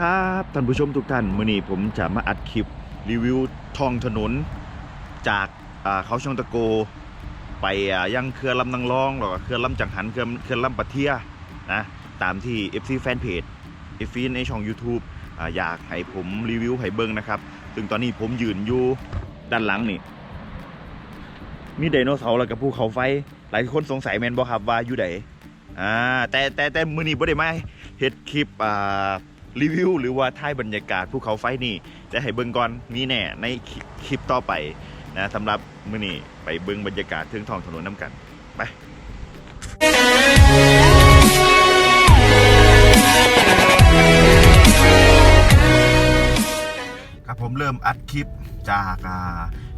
ครับท่านผู้ชมทุกท่านมื่อนี้ผมจะมาอัดคลิปรีวิวทองถนน จากเขาช่องตะโก ไปยังเขื่อนลำนางรองหรอเขื่อนลำจังหันเขื่อนเขื่อนลำปะเทียนะตามที่ FC Fanpage FC ในช่อง YouTube ออยากให้ผมรีวิวให้เบิ่งนะครับซึ่งตอนนี้ผมยืนอยู่ด้านหลังนี่ มีไดโนเสาร์แล้วกับภูเขาไฟ หลายคนสงสัยแมนบอครับว่าอยู่ไหนอ่าแต่แต่แต่มือนี้บ่ได้มาเฮ็ดคลิปอ่า รีวิวหรือว่าถ่ายบรรยากาศภูเขาไฟนี่จะให้เบิ่งก่อนมีแน่ในคลิปต่อไปนะสำหรับมื้อนี้ไปเบิ่งบรรยากาศเทิงทองถนนน้ำกันไปครับผมเริ่มอัดคลิปจาก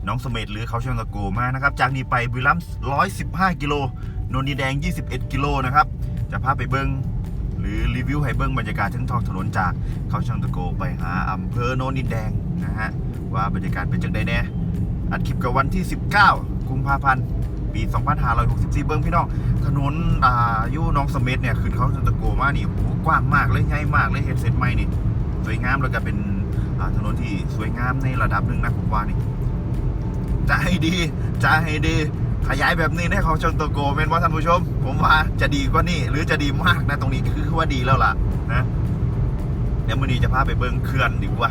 น้องสมเด็จหรือเขาเชียงตะโกมานะครับ จากนี้ไปบุรีรัมย์115 กิโลนนดีแดง 21 กิโลนะครับ จะพาไปเบิ้ง หรือรีวิวให้เบิ้งบรรยากาศทั้งท้องถนนจากเขาช่างตะโกไปหาอำเภอโนนดินแดงนะฮะว่าบรรยากาศเป็นจังไดแน่อัดคลิปกับวันที่ 19 กุมภาพันธ์ปี 2564 เบิ้งพี่น้อง ถนนอ่ายู่น้องเสม็ดเนี่ยขึ้นเขาช่างตะโกมานี่โหกว้างมากเลยใหญ่มากเลยเห็ดเสร็จใหม่นี่สวยงามแล้วก็เป็นถนนที่สวยงามในระดับหนึ่งนะผมว่านี่จะให้ดีจะให้ดี ขยายแบบนี้ให้เขาชนโตโกเป็นว่าท่านผู้ชม ผมว่าจะดีกว่านี้หรือจะดีมากนะตรงนี้คือว่าดีแล้วล่ะนะเดี๋ยวมือนี้จะพาไปเบิ้งเขื่อนดีกว่า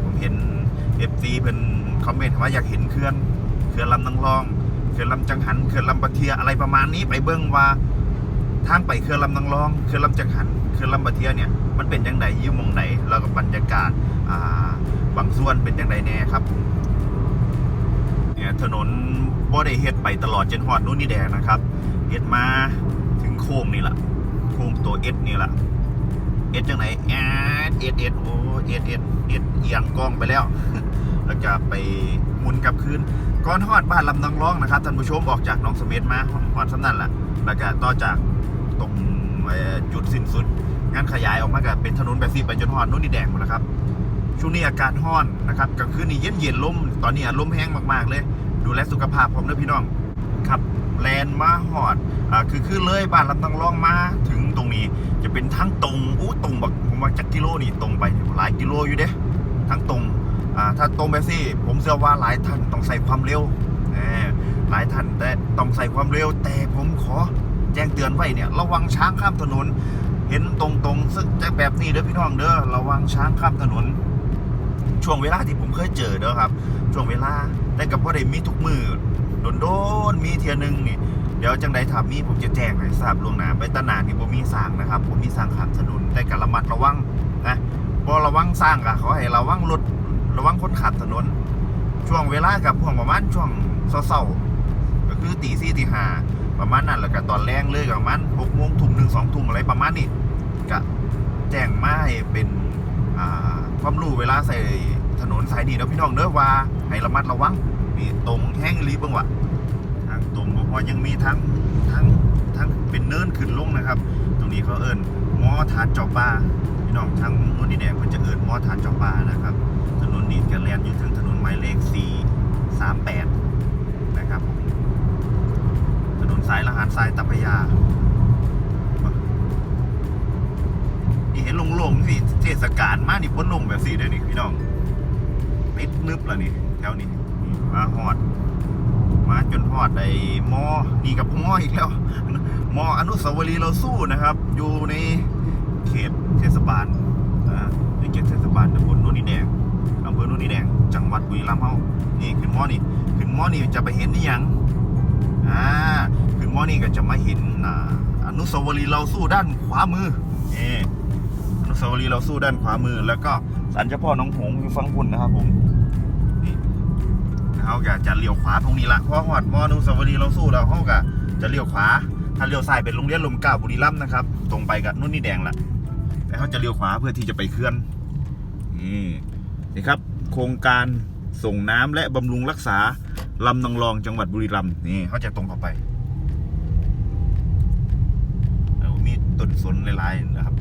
ผมเห็นเอฟซีเพิ่นคอมเมนต์ว่าอยากเห็นเขื่อนเขื่อนลำนางรองเขื่อนลำจังหันเขื่อนลำปะเทียอะไรประมาณนี้ไปเบิ้งว่าทางไปเขื่อนลำนางรองเขื่อนลำจังหันเขื่อนลำปะเทียเนี่ยมันเป็นยังไงอยู่หมองไหนแล้วก็บรรยากาศบางส่วนเป็นยังไงแน่ครับ ถนนบ่ได้เฮ็ดไปตลอดจนฮอดนู่นนี่แดงนะครับเฮ็ดมาถึงโค้งนี่แหละโค้งตัวเอสนี่แหละเอสจังไหนแอดเอสเอสโอ้เอสเอสเอสเอียงกล้องไปแล้วแล้วก็ไปหมุนกลับคืนก่อนฮอดบ้านลำนางร้องนะครับท่านผู้ชมออกจากน้องสม็ดมาฮอดสำนั่นแหละแล้วก็ต่อจากตรงจุดสิ้นสุดงานขยายออกมาก็เป็นถนนแบบนี้ไปจนฮอดนู่นนี่แดงหมดแล้วครับช่วงนี้อากาศร้อนนะครับกลางคืนนี่เย็นเย็นลมตอนนี้ลมแห้งมากๆเลย ดูแลสุขภาพผมนะพี่น้องครับแลนมาหอดอ่าคือคือเลยบ้านลำตังล่องมาถึงตรงนี้ จะเป็นทั้งตรงอู้ตรงบักผมว่าจักกิโลนี่ตรงไปหลายกิโลอยู่เด้ทั้งตรงอ่าถ้าตรงไปสิผมเชื่อว่าหลายท่านต้องใส่ความเร็วหมหลายท่านแต่ต้องใส่ความเร็วแต่ผมขอแจ้งเตือนไว้เนี่ยระวังช้างข้ามถนน เห็นตรงๆซึ่งจะแบบนี้เด้อพี่น้องเด้อระวังช้างข้ามถนน ช่วงเวลาที่ผมเคยเจอเด้อครับ ช่วงเวลา แต่กับว่าได้มีทุกมือโดนๆมีเทียหนึงนี่เดี๋ยวจังใดถามมีผมจะแจ้งให้ทราบล่วงหน้าไปตนานี่ผมมีสร้างนะครับผมมีสร้างขามถนนแต่กับระมัดระวังนะพอระวังสร้างกับเขาให้ระวังรถระวังคนขับถนน ช่วงเวลากับพวกประมาณช่วงเศร้าๆก็คือตีสี่ตีห้าประมาณนั้นแล้วก็ตอนแรงเลยประมันหกโมงทุ่มหนึ่งสองทุ่มอะไรประมาณนี้ก็แจ้งมาให้เป็นความรู้เวลาใส่ ถนนสายนี้แล้วพี่น้องเด้อว่าให้ระมัดระวังนี่ตรงแห้งรีบบ้างวะทางตรงเพราะยังมีทั้งทั้งทั้งเป็นเนินขึ้นลงนะครับ ตรงนี้เขาเอิญมอฐานจอบปลาพี่น้องทางนนดีแดงมันจะเอิญมอฐานจอบปลานะครับ ถนนนี้จะแลนอยู่ถึงถนนหมายเลข 438 นะครับถนนสายละหารทรายตัพยานี่เห็นลงๆนี่เทศกาลมากนี่พ้นลงแบบสี่เดี๋ยวนี้พี่น้อง ปิดนึบแล้วนี่ แถวนี่มาฮอด มาจนฮอดไอ้มอนี่กับมออีกแล้ว มออนุสาวรีย์เราสู้นะครับ อยู่ในเขตเทศบาลอ่าในเขตเทศบาลตำบลโนนนี่แดงอำเภอโนนนี่แดง จังหวัดบุรีรัมย์เฮานี่ขึ้นมอนี่ขึ้นมอนี่จะไปเห็นนี่ยังอ่าขึ้นมอนี่ก็จะมาเห็นอ่าอนุสาวรีย์เราสู้ด้านขวามือนี่อ สาวรีเราสู้ด้านขวามือ แล้วก็ศาลเจ้าพ่อน้องหงอยู่ฝั่งพุ่นนะครับผมนี่เขาก็จะเลี้ยวขวาตรงนี้ละเพราะหอดมอนุสาวรีเราสู้แล้วเขาก็จะเลี้ยวขวา ถ้าเลี้ยวซ้ายเป็นโรงเรียนลมเกล้าบุรีรัมย์นะครับ ตรงไปกับนุ่นนี่แดงละแต่เขาจะเลี้ยวขวาเพื่อที่จะไปเคลื่อนนี่นี่ครับ โครงการส่งน้ำและบำรุงรักษาลำนางรองจังหวัดบุรีรัมย์นี่เขาจะตรงเข้าไปแล้วมีต้นสนหลายๆนะครับ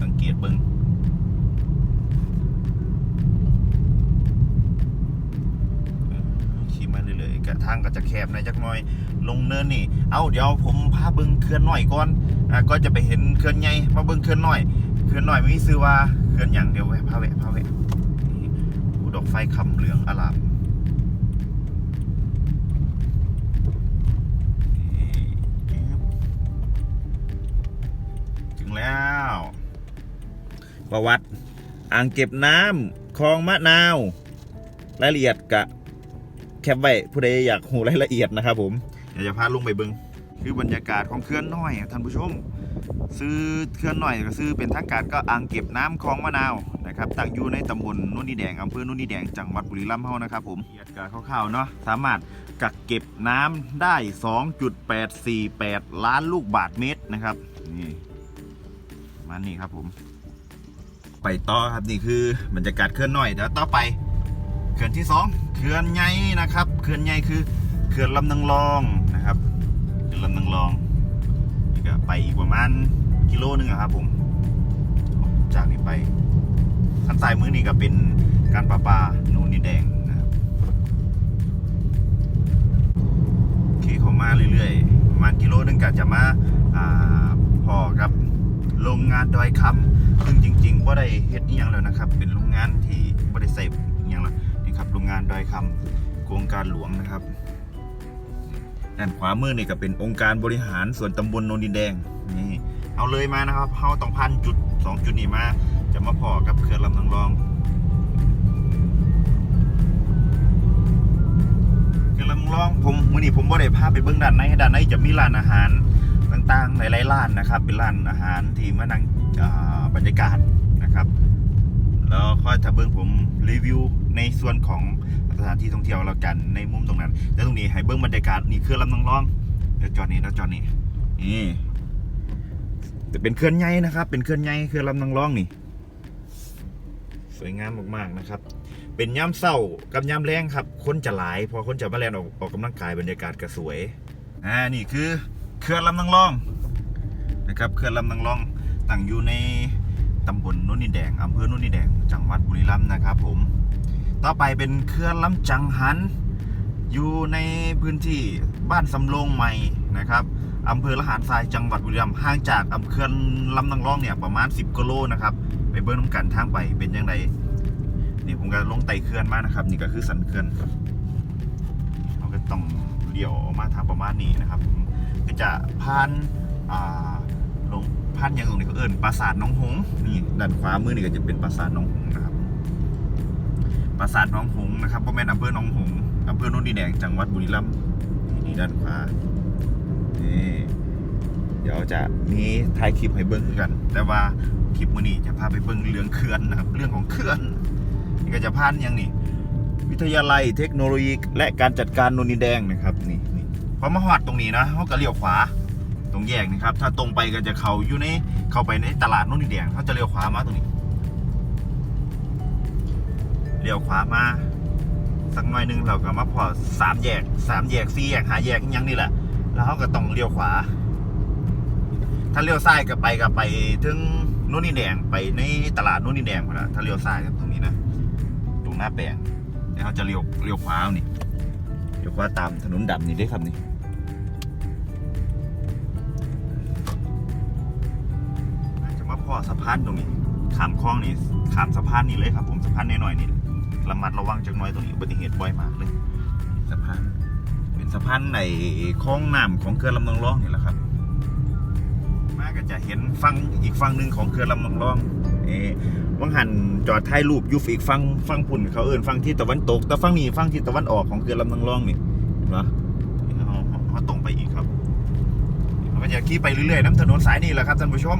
สังเกตเบิ้งขี่มาเรื่อยๆกระทางก็จะแคบหนอยจักน่อย ลงเนินนี่ เอาเดี๋ยวผมพาเบิ้งเขื่อนหน่อยก่อนอ่าก็จะไปเห็นเขื่อนใหญ่มาเบิ้งเขื่อนหน่อยเขื่อนหน่อยไม่มีซื้อว่าเขื่อนอย่างเดียวแวะพาแวะพาแวะอูดอกไฟคำเหลืองอลาม ประวัติ อ่างเก็บน้ำคลองมะนาว รายละเอียดกะแคปไว้ผู้ใดอยากหูรายละเอียดนะครับผมเดี๋ยวจะพาลุงไปเบิงคือบรรยากาศของเขื่อนน้อยท่านผู้ชม ซื้อเขื่อนน้อยก็ซื้อเป็นทางการก็อ่างเก็บน้ำคลองมะนาวนะครับตั้งอยู่ในตำบลนุ่นนีแดงอำเภอนุ่นนีแดงจังหวัดบุรีรัมย์เฮานะครับผมละเอียดกะคร่าวๆเนาะสามารถกักเก็บน้ำได้ 2.848 ล้านลูกบาทเมตรนะครับนี่มานี่ครับผม ไปต่อครับนี่คือบรรยากาศเขื่อนหน้อยเดี๋ยวต่อไปเขื่อนที่สองเขื่อนใหญ่นะครับเขื่อนใหญ่คือเขื่อนลำนางรองนะครับเขื่อนลำนางรองนี่ก็ไปอีกประมาณกิโลนึงครับผมจากนี้ไปขั้นซ้ายมือนี่ก็เป็นการประปลาโนนนี่แดงนะครับขี่เขามาเรื่อยๆประมาณกิโลนึงก็จะมาอ่าพอครับ โรงงานดอยคำซึ่งจริงๆว่าได้เฮ็ดอหยังแล้วนะครับ เป็นโรงงานที่บ่ได้ใส่อหยังละนี่ครับโรงงานดอยคำโครงการหลวงนะครับด้านขวามือนี่ก็เป็นองค์การบริหารส่วนตำบลโนนดินแดงนี่เอาเลยมานะครับเฮาต้องพันจุดสองจุดนี้มา จะมาพอกับเขื่อนลำนางรองเขื่อนลำนางรองผมมื้อนี้ผมบ่ได้พาไปเบิ่งด้านในด้านในจะมีร้านอาหาร ต่างๆหลายๆร้านนะครับ เป็นร้านอาหารที่มานั่งบรรยากาศนะครับ แล้วค่อยถ้าเบิ้งผมรีวิวในส่วนของสถานที่ท่องเที่ยวแล้วกันในมุมตรงนั้น แล้วตรงนี้ให้เบิ้งบรรยากาศนี่คือลำนางรองเดี๋ยวจอนี่แล้วจอนี่นี่แต่เป็นเคลื่อนใหญ่นะครับ เป็นเคลื่อนใหญ่คือลำนางรองนี่ สวยงามมากๆนะครับ เป็นย่ำเศร้ากับย่ำแรงครับคนจะหลายพอคนจะมาแลนออกออกกำลังกายบรรยากาศก็สวยอ่านี่คือ เขื่อนลำนางรองนะครับเขื่อนลำนางรองตั้งอยู่ในตำบลนุ่นนี่แดงอำเภอนุ่นนี่แดง จังหวัดบุรีรัมย์นะครับผม ต่อไปเป็นเขื่อนลำจังหัน อยู่ในพื้นที่บ้านสำโรงใหม่นะครับอำเภอละหารทรายจังหวัดบุรีรัมย์ห่างจากอำเภอลำนางรองเนี่ยประมาณ 10กิโลนะครับไปเบิ้งน้ำกันทางไปเป็นยังไงนี่ผมก็ลงไต่เขื่อนมานะครับ นี่ก็คือสันเขื่อนเราก็ต้องเลี้ยวออกมาทางประมาณนี้นะครับผม ก็จะผ่านอ่าลงพันย่างตรงนี้ก็เอิญปราสาทน้องหงนี่ด้านขวามือนี่ก็จะเป็นปราสาทน้องหงนะครับปราสาทน้องหงนะครับพ่อแม่นอำเภอหน้องหงอำเภอโนนดินแดงจังหวัดบุรีรัมย์นี่ด้านขวานี่เดี๋ยวจะมีถ่ายคลิปให้เบิ้งกัน แต่ว่าคลิปมื้อนี้จะพาไปเบิ้งเรื่องเขื่อนนะครับ เรื่องของเขื่อนนี่ก็จะพานย่างนี้วิทยาลัยเทคโนโลยีและการจัดการโนนดินแดงนะครับ พอมาหอดตรงนี้นะเขาก็เลี้ยวขวาตรงแยกนะครับ ถ้าตรงไปก็จะเขาอยู่ในเข้าไปในตลาดนุ่นดินแดงเขาจะเลี้ยวขวามาตรงนี้เลี้ยวขวามาสักหน่อยนึงเราก็มาพอสามแยกสามแยกสี่แยกหาแยกยังนี่แหละ แล้วเขาก็ต้องเลี้ยวขวา ถ้าเลี้ยวซ้ายก็ไปก็ไปถึงนุ่นดินแดงไปในตลาดนุ่นดินแดงพอละถ้าเลี้ยวซ้ายตรงนี้นะตรงหน้าแปลงแล้วเขาจะเลี้ยวเลี้ยวขวาเอานี่เลี้ยวขวาตามถนนดำนี่ได้ครับนี่ อสะพานตรงนี้ขามคลองนี่ขามสะพานนี่เลยครับ ผมสะพานน้อยๆนี่ระมัดระวังจังน้อยตรงนี้อุบัติเหตุบ่อยมากเลยสะพานเป็นสะพานในคลองน้ำของเขื่อนลำนางรองนี่แหละครับ มาก็จะเห็นฝั่งอีกฝั่งหนึ่งของเขื่อนลำนางรองเอ๊วังหันจอดถ่ายรูปยู่อีกฝั่งฝั่งพุ่นเขาเอิ้นฝั่งที่ตะวันตก แต่ฝั่งนี้ฝั่งที่ตะวันออกของเขื่อนลำนางรองนี่เห็นปะเอาเอาเอาตรงไปอีกครับมันก็จะขี่ไปเรื่อยๆน้ำถนนสายนี้แหละครับท่านผู้ชม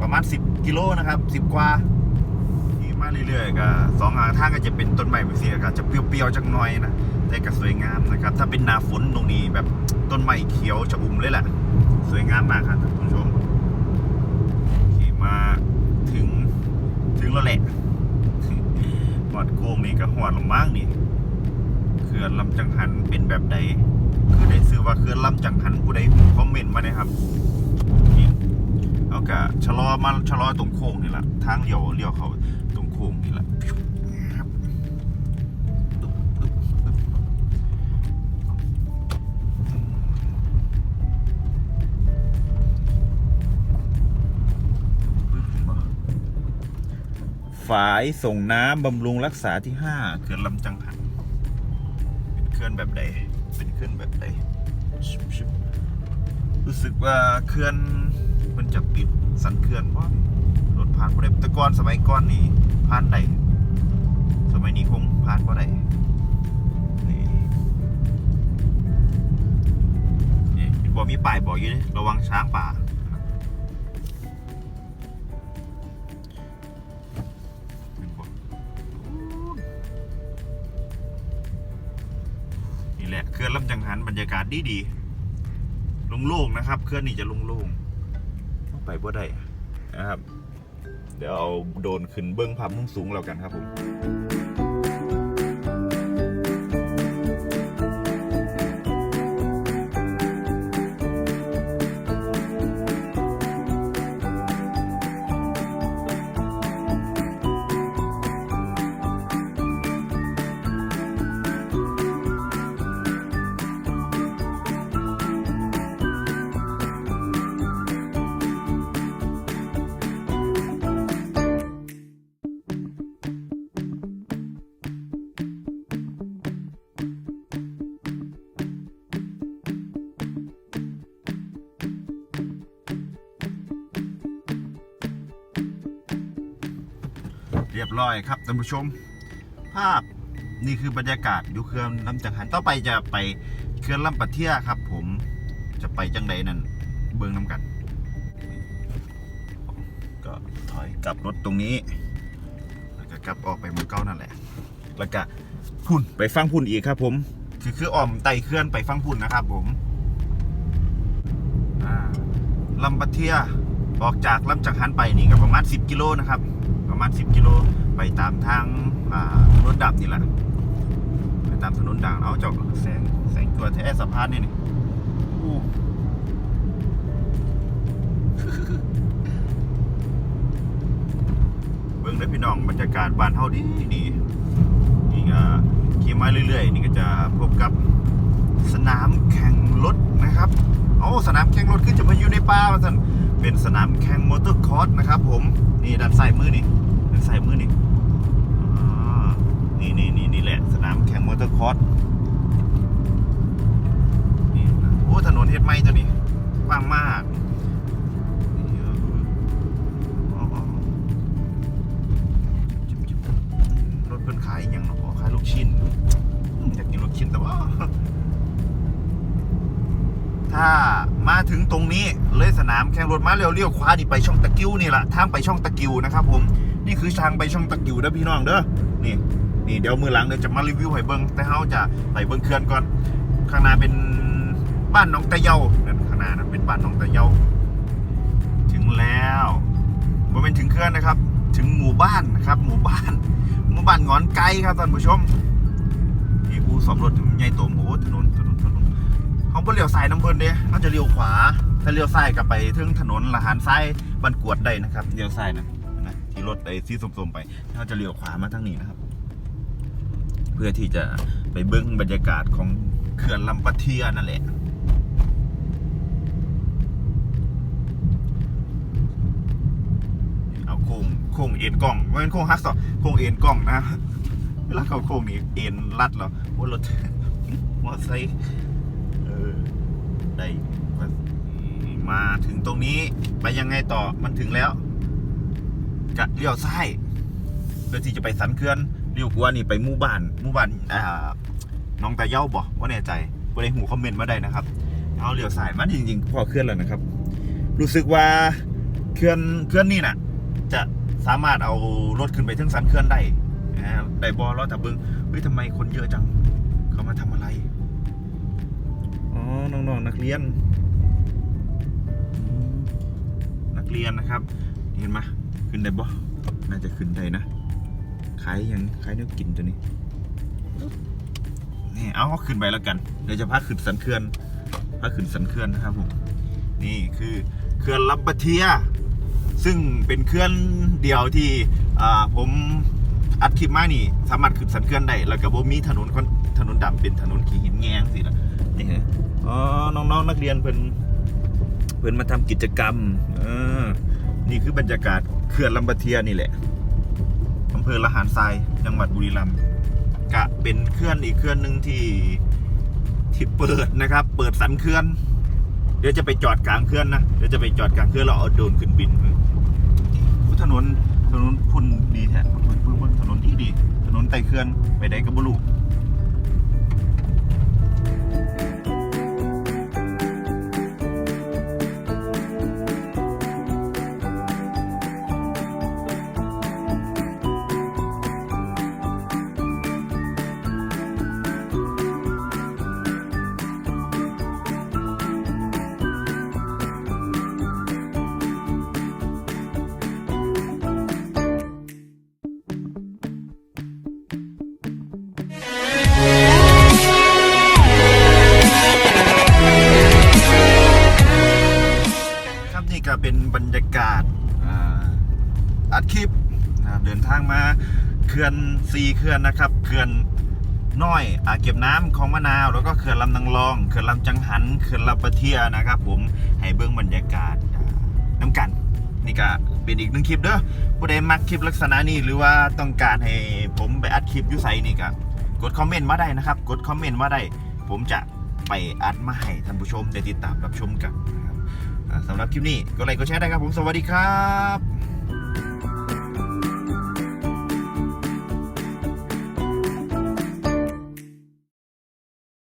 ประมาณ 10 กิโลนะครับ 10 กว่าขี่มาเรื่อยๆก็สองทางก็จะเป็นต้นไม้แบบนี้ก็จะเปรี้ยวๆจังหน่อยนะแต่ก็สวยงามนะครับ ถ้าเป็นนาฝนตรงนี้แบบต้นไม้เขียวชอุ่มเลยแหละสวยงามมากครับท่านผู้ชมขี่มาถึงถึงแล้วแหละหอดโค้งนี่ก็หอดลงมากนี่เขื่อนลำจังหันเป็นแบบใดคือได้ซื้อว่าเขื่อนลำจังหันผู้ใดคอมเมนต์มาเลยครับ เอากะชะลอมาชะลอตรงโค้งนี่แหละทางเลี้ยวเลี้ยวเขาตรงโค้งนี่แหละฝายส่งน้ำบำรุงรักษาที่ห้าเขื่อนลำจังหันเป็นเขื่อนแบบใดเป็นเขื่อนแบบใดชรู้สึกว่าเขื่อน จะปิดสันเขื่อนเพราะรถผ่านบ่ได้แต่ก่อนสมัยก่อนนี่ผ่านได้สมัยนี้คงผ่านบ่ได้นี่นี่เห็นบ่มีป้ายบอกอยู่เลยระวังช้างป่านี่แหละเคลื่อนลำจังหันบรรยากาศดีดีๆโล่งๆนะครับ เคลื่อนนี่จะโล่งๆต้ง ไปบ่ได้นะครับ เดี๋ยวเอาโดนขึ้นเบื้องพับมุมสูงแล้วกันครับผม เรียบร้อยครับท่านผู้ชม ภาพนี่คือบรรยากาศอยู่เขื่อนลำจังหันต่อไปจะไปเขื่อนลำปะเทียครับ ผมจะไปจังใดนั่นเบิ่งน้ำกัน ก็ถอยกลับรถตรงนี้ แล้วก็กลับออกไปมือเก้านั่นแหละ แล้วก็พุ่นไปฟังพุ่นอีกครับ ผม คือคืออ้อมไต่เคลื่อนไปฟังพุ่นนะครับ ผมลำปะเทียออกจากลำจังหันไปนี่ก็ประมาณ 10 กิโลนะครับ มาณ 10 กิโล ไปตามทางถนนดับนี่แหละไปตามถนนด่างเอาจ้าแสงแสงตัวแท้สะพานนี่นี่อู้เบิ่งได้พี่น้องบรรยากาศบ้านเฮาดีดีนี่ก็ขี่มาเรื่อยๆ นี่ก็จะพบกับสนามแข่งรถนะครับโอ้สนามแข่งรถขึ้นจะมาอยู่ในป่าว่าซั่นเป็นสนามแข่งมอเตอร์คอร์สนะครับ ผมนี่ด้านซ้ายมือนี่ด้านซ้ายมือนี่อ่านี่นี่นี่นี่แหละ สนามแข่งมอเตอร์ คอร์สนี่โอ้ถนนเฮ็ดใหม่ตัวนี้กว้างมากรถเพิ่นขายอย่างเนาะขายลูกชิ้นอยากกินลูกชิ้นแต่ว่า ถ้ามาถึงตรงนี้เลยสนามแข่งรถมาเร็วเลี้ยวขวานี่ไปช่องตะกิ้วนี่แหละทางไปช่องตะกิ้วนะครับผมนี่คือทางไปช่องตะกิ้วเด้อพี่น้องเด้อนี่ นี่เดี๋ยวมือหลังเดี๋ยวจะมารีวิวให้เบิ้งแต่เฮาจะไปเบิ้งเขื่อนก่อน ข้างหน้าเป็นบ้านน้องตะเยานั่นข้างหน้านะเป็นบ้านน้องตะเยาถึงแล้วบ่เป็นถึงเขื่อนนะครับ ถึงหมู่บ้านนะครับ หมู่บ้าน หมู่บ้านงอนไกลครับท่านผู้ชมนี่อูสอบรถใหญ่โตมโอ้ถนนถนนถนนเขาบ่เลี้ยวซ้ายน้ำเพลินเด้เขาจะเลี้ยวขวา ถ้าเลี้ยวซ้ายก็ไปถึงถนนละหารซ้ายบันกวดได้นะครับเลี้ยวซ้ายนะนะที่รถไอ้สีส้มๆไปเขาจะเลี้ยวขวามาทางนี้นะครับ เพื่อที่จะไปเบิ้งบรรยากาศของเขื่อนลำปะเทียนั่นแหละเอาโค้งโค้งเอ็นกล้องไม่เป็นโค้งฮักสอโค้งเอ็นกล้องนะเวลาเขาโค้งนี้เอ็นลัดเหรอว่ารถมอไซค์เออได้มาถึงตรงนี้ไปยังไงต่อมันถึงแล้วกะเลี้ยวซ้ายเพื่อที่จะไปสันเขื่อน เลี้ยวขวานี่ไปหมู่บ้านหมู่บ้านอ่าน้องตาเย้าบ่ว่าแน่ใจบ่ได้หูคอมเมนต์มาได้นะครับเอาเลี้ยวซ้ายมันจริงๆพอเคลื่อนแล้วนะครับ รู้สึกว่าเคลื่อนเคลื่อนนี่น่ะ จะสามารถเอารถขึ้นไปถึงสันเขื่อนได้นะฮะได้บอลล้อแต่เบิ้งเฮ้ยทำไมคนเยอะจังเขามาทำอะไรอ๋อน้องๆนักเรียน นักเรียนนะครับ เห็นไหมขึ้นได้บ่น่าจะขึ้นได้นะ ขายยังขายเนื้อกินตัวนี้นี่เอาเขาขึ้นไปแล้วกันเดี๋ยวจะพาขึ้นสันเขื่อนพาขึ้นสันเขื่อนนะครับผมนี่คือเขื่อนลำปะเทีย ซึ่งเป็นเคลื่อนเดียวที่อ่าผมอัดคลิปมานี่ สามารถขึ้นสันเคลื่อนได้แล้วก็บ่มีถนนคอนถนนดำเป็นถนนขี้หินแงงสิละนี่ฮะอ๋อน้องๆนักเรียนเพิ่นเพิ่นมาทำกิจกรรมเออนี่คือบรรยากาศเขื่อนลำบะเทียนี่แหละำ เภอละหารทรายจังหวัดบุรีรัมย์กะเป็นเคลื่อนอีกเคลื่อนหนึ่งที่ที่เปิดนะครับ เปิดสันเคลื่อน เดี๋ยวจะไปจอดกลางเคลื่อนนะเดี๋ยวจะไปจอดกลางเคลื่อนเราเอาโดรนขึ้นบินถนนถนนพุ่นดีแท้เบิ่งเบิ่นถนนที่ดี ถนนไต่เคลื่อนไปได้กับบลู ขื่อนซีเขื่อนนะครับเขื่อนน้อยอ่างเก็บน้ำของมะนาว แล้วก็เขื่อนลำนางรองเขื่อนลำจังหันเขื่อนลำปะเทียนะครับ ผมให้เบื้องบรรยากาศน้ำกันนี่ก็เป็นอีกหนึ่งคลิปเด้อผู้ใดมักคลิปลักษณะนี้หรือว่าต้องการให้ผมไปอัดคลิปยุไซนี่ก็กดคอมเมนต์มาได้นะครับ กดคอมเมนต์มาได้ ผมจะไปอัดมาให้ท่านผู้ชมได้ติดตามรับชมกันนะครับสำหรับคลิปนี้ก็ไลค์ก็แชร์ได้ครับผมสวัสดีครับ